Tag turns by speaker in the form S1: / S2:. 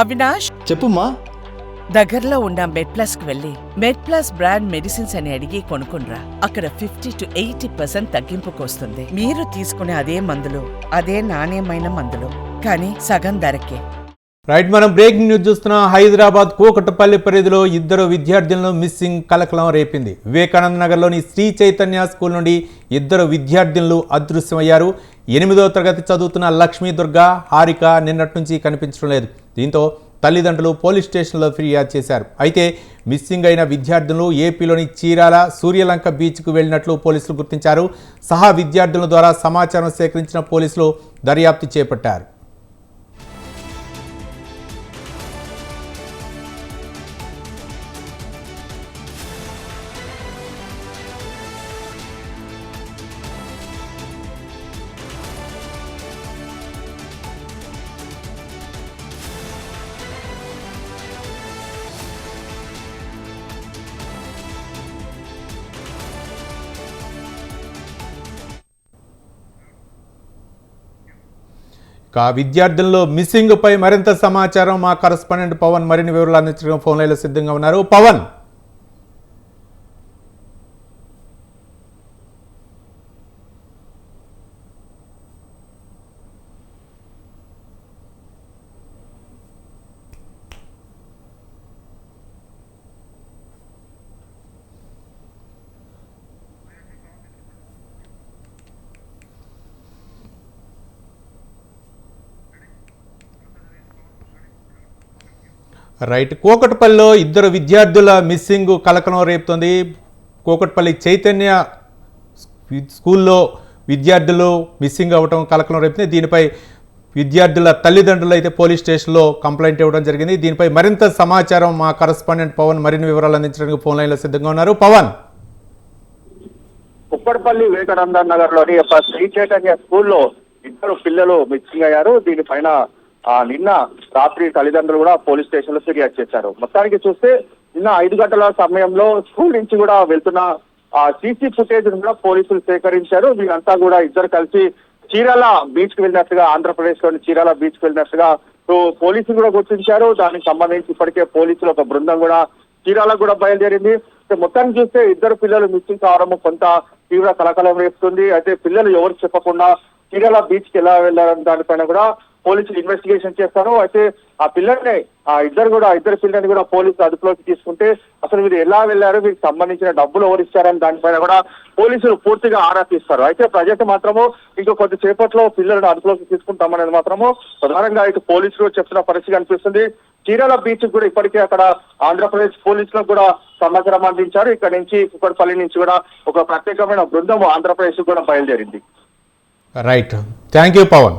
S1: అవినాష్?
S2: చెప్పుమా
S1: దగ్గరలో ఉన్న మెడ్ ప్లస్కు వెళ్ళి మెడ్ ప్లస్ బ్రాండ్ మెడిసిన్స్ అని అడిగి కొనుక్కునరా అక్కడ ఫిఫ్టీ టు ఎయిటీ పర్సెంట్ తగ్గింపుకు వస్తుంది మీరు తీసుకునే అదే మందులు అదే నాణ్యమైన మందులు. కానీ సగం ధరకే.
S3: రైట్ మనం బ్రేకింగ్ న్యూస్ చూస్తున్నాం. హైదరాబాద్ కోకటపల్లి పరిధిలో ఇద్దరు విద్యార్థులను మిస్సింగ్ కలకలం రేపింది. వివేకానంద నగర్లోని శ్రీ చైతన్య స్కూల్ నుండి ఇద్దరు విద్యార్థినులు అదృశ్యమయ్యారు. ఎనిమిదో తరగతి చదువుతున్న లక్ష్మీ దుర్గా హారిక నిన్నటి నుంచి కనిపించడం లేదు. దీంతో తల్లిదండ్రులు పోలీస్ స్టేషన్లో ఫిర్యాదు చేశారు. అయితే మిస్సింగ్ అయిన విద్యార్థులు ఏపీలోని చీరాల సూర్యలంక బీచ్కు వెళ్ళినట్లు పోలీసులు గుర్తించారు. సహా విద్యార్థుల ద్వారా సమాచారం సేకరించిన పోలీసులు దర్యాప్తు చేపట్టారు. కా విద్యార్థుల్లో మిస్సింగ్ పై మరింత సమాచారం మా కరస్పాండెంట్ పవన్ మరిన్ని వివరాలు అందించడం ఫోన్ లైన్లో సిద్ధంగా ఉన్నారు. పవన్! రైట్. కోకట్పల్లిలో ఇద్దరు విద్యార్థుల మిస్సింగ్ కలకలం రేపుతోంది. కోకట్పల్లి చైతన్య స్కూల్లో విద్యార్థులు మిస్సింగ్ అవ్వటం కలకలం రేపుతుంది. దీనిపై విద్యార్థుల తల్లిదండ్రులు అయితే పోలీస్ స్టేషన్లో కంప్లైంట్ ఇవ్వడం జరిగింది. దీనిపై మరింత సమాచారం మా కరస్పాండెంట్ పవన్ మరిన్ని వివరాలు అందించడానికి ఫోన్ లైన్లో సిద్ధంగా ఉన్నారు. పవన్.
S4: కుప్పడపల్లి వివేకానంద నగర్లోని శ్రీ చైతన్య స్కూల్లో ఇద్దరు పిల్లలు మిస్సింగ్ అయ్యారు. దీనిపైన నిన్న రాత్రి తల్లిదండ్రులు కూడా పోలీస్ స్టేషన్లో ఫిర్యాదు చేశారు. మొత్తానికి చూస్తే నిన్న ఐదు గంటల సమయంలో స్కూల్ నుంచి కూడా వెళ్తున్న ఆ సీసీ ఫుటేజ్ కూడా పోలీసులు సేకరించారు. వీరంతా కూడా ఇద్దరు కలిసి చీరాల బీచ్కు వెళ్ళినట్టుగా ఆంధ్రప్రదేశ్లోని చీరాల బీచ్కు వెళ్ళినట్టుగా సో పోలీసులు కూడా గుర్తించారు. దానికి సంబంధించి ఇప్పటికే పోలీసులు ఒక బృందం కూడా చీరాలకు కూడా బయలుదేరింది. సో మొత్తాన్ని చూస్తే ఇద్దరు పిల్లలు మిస్సింగ్ కావడం కొంత తీవ్ర కలకలం రేపుతుంది. అయితే పిల్లలు ఎవరు చెప్పకుండా చీరాల బీచ్కి ఎలా వెళ్ళారని దానిపైన కూడా పోలీసులు ఇన్వెస్టిగేషన్ చేస్తారు అయితే ఆ పిల్లల్ని ఆ ఇద్దరు కూడా ఆ ఇద్దరు పిల్లల్ని కూడా పోలీసులు అదుపులోకి తీసుకుంటే అసలు మీరు ఎలా వెళ్ళారు మీకు సంబంధించిన డబ్బులు ఎవరు దానిపైన కూడా పోలీసులు పూర్తిగా ఆరా తీస్తారు. అయితే ప్రజెంట్ మాత్రము ఇంకో కొద్ది సేపట్లో పిల్లలను అదుపులోకి తీసుకుంటామనేది మాత్రము ప్రధానంగా ఇటు పోలీసులు చెప్తున్న పరిస్థితి కనిపిస్తుంది. చీరాల బీచ్ కూడా ఇప్పటికే అక్కడ ఆంధ్రప్రదేశ్ పోలీసులకు కూడా సమాచారం అందించారు. ఇక్కడ నుంచి కుక్కడపల్లి నుంచి కూడా ఒక ప్రత్యేకమైన బృందం ఆంధ్రప్రదేశ్ కూడా బయలుదేరింది.
S3: Right thank you Pawan